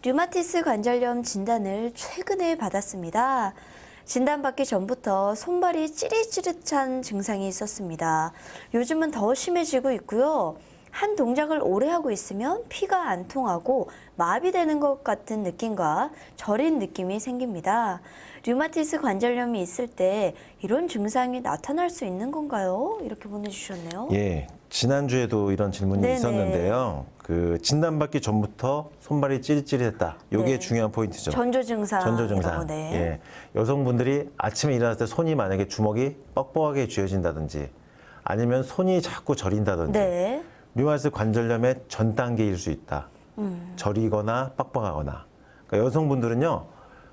류마티스 관절염 진단을 최근에 받았습니다. 진단받기 전부터 손발이 찌릿찌릿한 증상이 있었습니다. 요즘은 더 심해지고 있고요. 한 동작을 오래 하고 있으면 피가 안 통하고 마비되는 것 같은 느낌과 저린 느낌이 생깁니다. 류마티스 관절염이 있을 때 이런 증상이 나타날 수 있는 건가요? 이렇게 보내주셨네요. 예, 지난주에도 이런 질문이 네네. 있었는데요. 그 진단받기 전부터 손발이 찌릿찌릿했다. 요게 네. 중요한 포인트죠. 전조 증상. 전조 증상. 네. 예. 여성분들이 아침에 일어났을 때 손이 만약에 주먹이 뻑뻑하게 쥐어진다든지 아니면 손이 자꾸 저린다든지 네. 류마티스 관절염의 전 단계일 수 있다. 음. 저리거나 뻑뻑하거나. 그러니까 여성분들은요.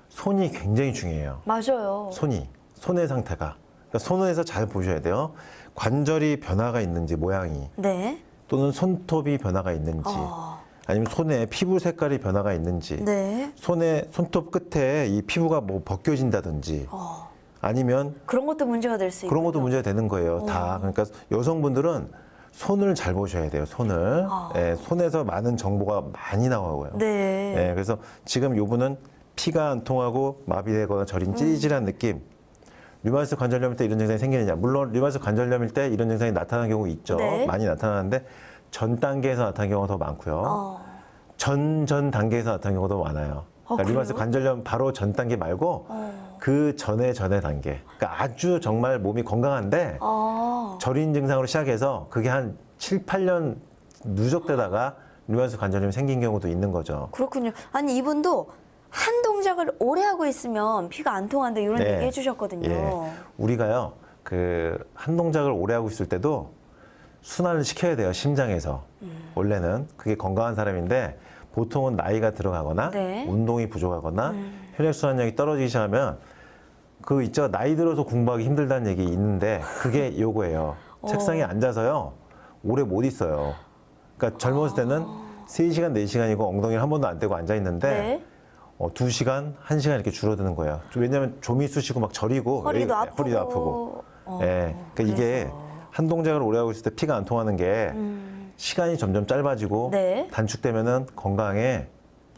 손이 굉장히 중요해요. 맞아요. 손이 손의 상태가 그러니까 손에서 잘 보셔야 돼요. 관절이 변화가 있는지 모양이 네. 또는 손톱이 변화가 있는지 어. 아니면 손에 피부 색깔이 변화가 있는지 네. 손에 손톱 끝에 이 피부가 뭐 벗겨진다든지 어. 아니면 그런 것도 문제가 될 수 있고. 그런 것도 문제가 되는 거예요. 다 그러니까 여성분들은 손을 잘 보셔야 돼요. 손을 아. 예, 손에서 많은 정보가 많이 나와요. 네. 예, 그래서 지금 요분은 피가 안 통하고 마비되거나 저린 음. 찌릿찌릿한 느낌. 류마티스 관절염일 때 이런 증상이 생기느냐? 물론 류마티스 관절염일 때 이런 증상이 나타나는 경우 있죠. 네. 많이 나타나는데 전 단계에서 나타나는 경우가 더 많고요. 어. 전전 단계에서 나타나는 경우가 더 많아요. 아, 그러니까 류마티스 그래요? 관절염 바로 전 단계 말고 어. 그 전에 전에 단계. 그러니까 아주 정말 몸이 건강한데 어. 저린 증상으로 시작해서 그게 한 7, 8년 누적되다가 류마티스 관절염이 생긴 경우도 있는 거죠. 그렇군요. 아니 이분도 한 동작을 오래 하고 있으면 피가 안 통한다 이런 네. 얘기 해주셨거든요. 예. 우리가요, 그, 한 동작을 오래 하고 있을 때도 순환을 시켜야 돼요, 심장에서. 음. 원래는. 그게 건강한 사람인데, 보통은 나이가 들어가거나, 네. 운동이 부족하거나, 음. 혈액순환력이 떨어지기 시작하면, 그 있죠, 나이 들어서 공부하기 힘들다는 얘기 있는데, 그게 요거예요. 어. 책상에 앉아서요, 오래 못 있어요. 그러니까 젊었을 때는 세시간네시간이고 엉덩이를 한 번도 안 떼고 앉아 있는데, 네. 어, 두 시간, 한 시간 이렇게 줄어드는 거예요. 왜냐하면 좀이 쑤시고 막 저리고 허리도 왜- 아프고. 허리도 아프고. 어, 예, 그러니까 이게 그래서. 한 동작을 오래 하고 있을 때 피가 안 통하는 게 음. 시간이 점점 짧아지고 네. 단축되면은 건강에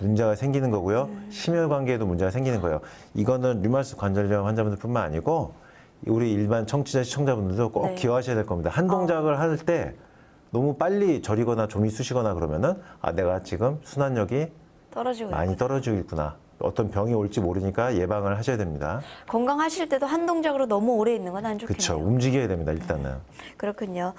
문제가 생기는 거고요. 음. 심혈 관계에도 문제가 생기는 거예요. 이거는 류마티스 관절염 환자분들뿐만 아니고 우리 일반 청취자 시청자분들도 꼭 네. 기억하셔야 될 겁니다. 한 동작을 할 때 너무 빨리 저리거나 좀이 쑤시거나 그러면은 아 내가 지금 순환력이 떨어지고 많이 있구나. 떨어지고 있구나. 어떤 병이 올지 모르니까 예방을 하셔야 됩니다. 건강하실 때도 한 동작으로 너무 오래 있는 건 안 좋겠네요. 그렇죠. 움직여야 됩니다. 일단은. 그렇군요.